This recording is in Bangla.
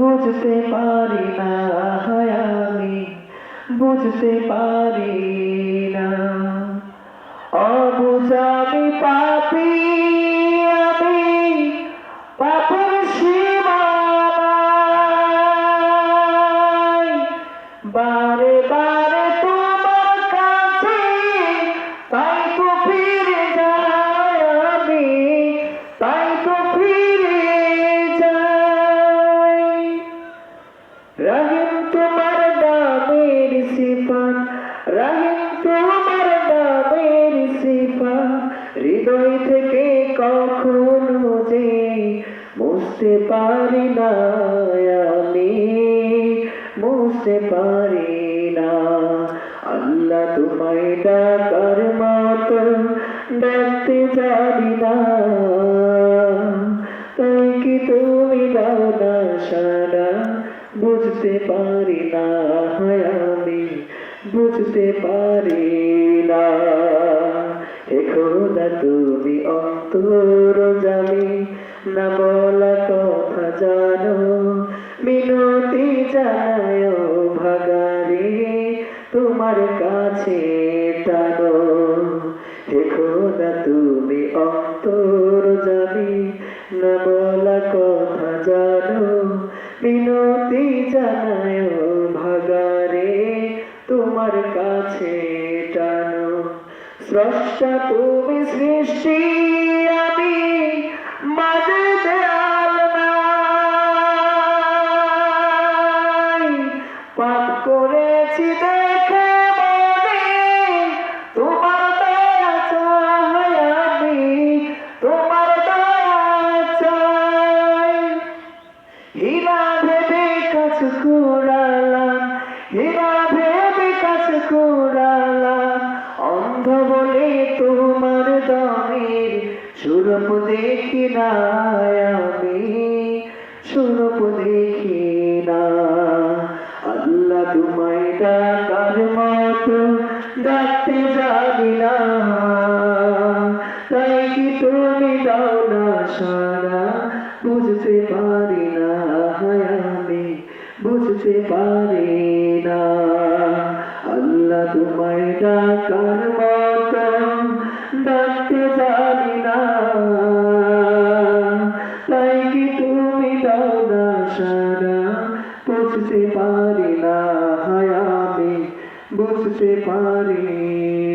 বুঝতে পারি না আমি বুঝতে পারি না। অবুঝামি পাপি আমি পাপের সীমা বারে বারে মুছতে পারি না আমি মুছতে পারি না। আল্লাহ তোমায় ডাকার মতো ডাকতে জানি না। তাই কি তুমি দাও না সারা? বুঝতে পারি না আমি, বুঝতে পারি না। খোদা তুমি অন্তর জানি, না জানো, মিনতি জানায় ভাগারে তোমার কাছে টানো। হে খোদা তুমি অন্তর জানি, না বলা কথা জানো। মিনতি জানায় ভাগারে তোমার কাছে টানো। স্রষ্টা তুমি সৃষ্টি, আমি মাঝে সুরপ দেখি না আমি সুরপ দেখি না। আল্লাহ তোমায় ডাকার মতো ডাকতে জানি না। তাই কি তুমি দাও না সারা? বুঝতে পারি না আমি, বুঝতে পারি না। আল্লাহ তোমায় ডাকার মতো ডাকতে জানি বুঝতে পারি।